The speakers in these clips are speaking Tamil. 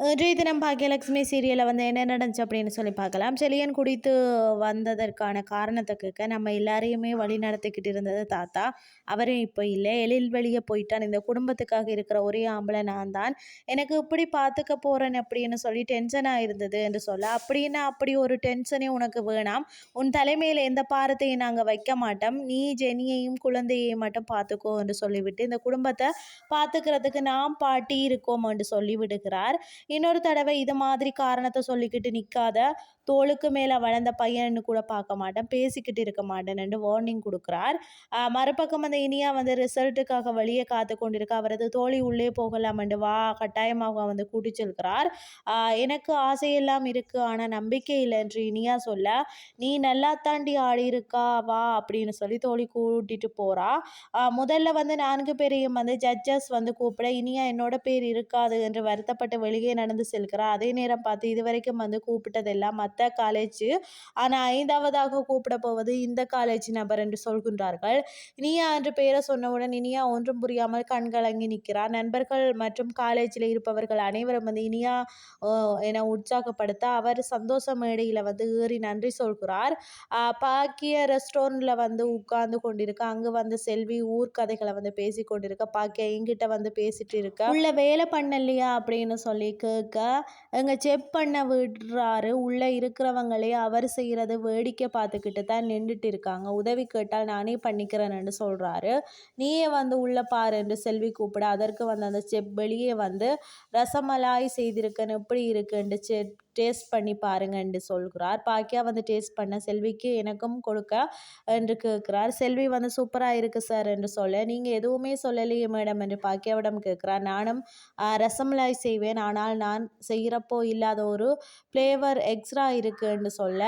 இன்றைய தினம் பாக்கியலட்சுமி சீரியலில் வந்து என்ன நடந்துச்சு அப்படின்னு சொல்லி பார்க்கலாம். செலியன் குடித்து வந்ததற்கான காரணத்துக்கு நம்ம எல்லாரையுமே வழி நடத்திக்கிட்டு இருந்தது தாத்தா. அவரும் இப்போ இல்லை. எழில் வெளியே போயிட்டான். இந்த குடும்பத்துக்காக இருக்கிற ஒரே ஆம்பளை நான் தான். எனக்கு இப்படி பார்த்துக்க போகிறேன் அப்படின்னு சொல்லி டென்ஷனாக இருந்தது என்று சொல்ல அப்படின்னா அப்படி ஒரு டென்ஷனே உனக்கு வேணாம். உன் தலைமையில் எந்த பாரத்தையும் நாங்கள் வைக்க மாட்டோம். நீ ஜெனியையும் குழந்தையையும் மட்டும் பார்த்துக்கோ என்று சொல்லிவிட்டு இந்த குடும்பத்தை பார்த்துக்கிறதுக்கு நாம் பாட்டி இருக்கோம் என்று சொல்லி விடுகிறார் இன்னொரு தடவை இது மாதிரி காரணத்தை சொல்லிக்கிட்டு நிற்காத தோளுக்கு மேலே வளர்ந்த பையன்னு கூட பார்க்க மாட்டேன் பேசிக்கிட்டு இருக்க மாட்டேன் வார்னிங் கொடுக்குறார். மறுபக்கம் அந்த இனியா வந்து ரிசல்ட்டுக்காக வழியே காத்து கொண்டிருக்க அவரது தோழி உள்ளே போகலாமென்று வா கட்டாயமாக வந்து கூட்டி செல்கிறார். எனக்கு ஆசையெல்லாம் இருக்குது ஆனால் நம்பிக்கை இல்லை என்று இனியா சொல்ல நீ நல்லா தாண்டி ஆடி இருக்கா வா அப்படின்னு சொல்லி தோழி கூட்டிட்டு போகிறா முதல்ல வந்து நான்கு பேரையும் வந்து ஜட்ஜஸ் வந்து கூப்பிட இனியா என்னோட பேர் இருக்காது என்று வருத்தப்பட்டு வெளியே நடந்து செல்கிறார். அதே நேரம் பார்த்து இதுவரைக்கும் வந்து கூப்பிட்டதெல்லாம் மற்ற காலேஜ் ஆனால் ஐந்தாவதாக கூப்பிட போவது இந்த காலேஜ் நபர் என்று சொல்கின்றார்கள். இனியா என்று பெயரை சொன்னவுடன் இனியா ஒன்றும் புரியாமல் கண்கலங்கி நிற்கிறார். நண்பர்கள் மற்றும் காலேஜில் இருப்பவர்கள் அனைவரும் வந்து இனியா என உற்சாகப்படுத்த அவர் சந்தோஷ மேடையில் வந்து ஏறி நன்றி சொல்கிறார். பாக்கிய ரெஸ்டாரண்ட்டில் வந்து உட்கார்ந்து கொண்டிருக்க அங்கே வந்து செல்வி ஊர்கதைகளை வந்து பேசி கொண்டிருக்க பாக்கிய எங்கிட்ட வந்து பேசிட்டு இருக்க உள்ள வேலை பண்ணலையா? அப்படின்னு சொல்லி கேட்க எங்கள் செக் பண்ண விடுறாரு. உள்ளே இருக்கிறவங்களே அவர் செய்கிறது வேடிக்கை பார்த்துக்கிட்டு தான் நின்றுட்டு இருக்காங்க. உதவி கேட்டால் நானே பண்ணிக்கிறேன்னு சொல்கிறாரு நீயே வந்து உள்ளே பாரு என்று செல்வி கூப்பிட அதற்கு வந்து அந்த செப் வெளியே வந்து ரசமலாய் செய்திருக்கன்னு எப்படி இருக்குன்னு செப் டேஸ்ட் பண்ணி பாருங்க என்று சொல்கிறார். பாக்கியா வந்து டேஸ்ட் பண்ண செல்விக்கு எனக்கும் கொடுக்க என்று கேட்கிறார். செல்வி வந்து சூப்பராக இருக்குது சார் என்று சொல்ல நீங்கள் எதுவுமே சொல்லலையே மேடம் என்று பாக்கியாவிடம் கேட்குறார். நானும் ரசமலாய் செய்வேன் ஆனால் நான் செய்கிறப்போ இல்லாத ஒரு ஃப்ளேவர் எக்ஸ்ட்ரா இருக்குன்னு சொல்ல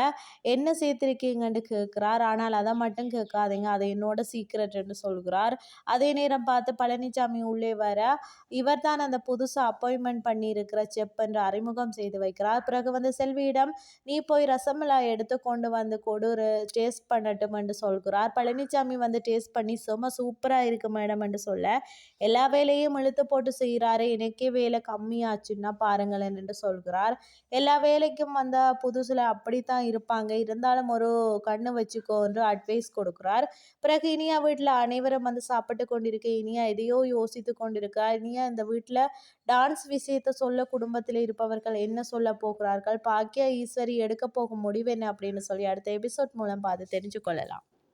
என்ன சேர்த்துருக்கீங்கன்னு கேட்குறார். ஆனால் அதை மட்டும் கேட்காதீங்க அதை என்னோட சீக்ரெட் என்று சொல்கிறார். அதே நேரம் பார்த்து பழனிசாமி உள்ளே வர இவர் தான் அந்த புதுசாக அப்பாயின்மெண்ட் பண்ணியிருக்கிற செப் என்று அறிமுகம் செய்து வைக்கிறார். பிறகு பிறகு வந்து செல்வியிடம் நீ போய் ரசமலாய் எடுத்து கொண்டு வந்து கொடு டேஸ்ட் பண்ணட்டும் என்று சொல்கிறார். பழனிசாமி வந்து டேஸ்ட் பண்ணி சும்மா சூப்பராக இருக்கு மேடம் என்று சொல்ல எல்லா வேலையும் இழுத்து போட்டு செய்கிறாரு எனக்கே வேலை கம்மியாச்சுன்னா பாருங்களேன் என்று சொல்கிறார். எல்லா வேலைக்கும் வந்த புதுசில் அப்படித்தான் இருப்பாங்க. இருந்தாலும் ஒரு கண்ணு வச்சுக்கோ என்று அட்வைஸ் கொடுக்கிறார். பிறகு இனியா வீட்டில் அனைவரும் வந்து சாப்பிட்டு கொண்டிருக்க இனியா எதையோ யோசித்து கொண்டிருக்கா? இனியா இந்த வீட்டில் டான்ஸ் விஷயத்தை சொல்ல குடும்பத்தில் இருப்பவர்கள் என்ன சொல்ல போகிறார் போகிறார்கள். பாக்கிய ஈஸ்வரி எடுக்க போகும் முடிவு என்ன அப்படின்னு சொல்லி அடுத்த எபிசோட் மூலம் பார்த்து தெரிஞ்சு கொள்ளலாம்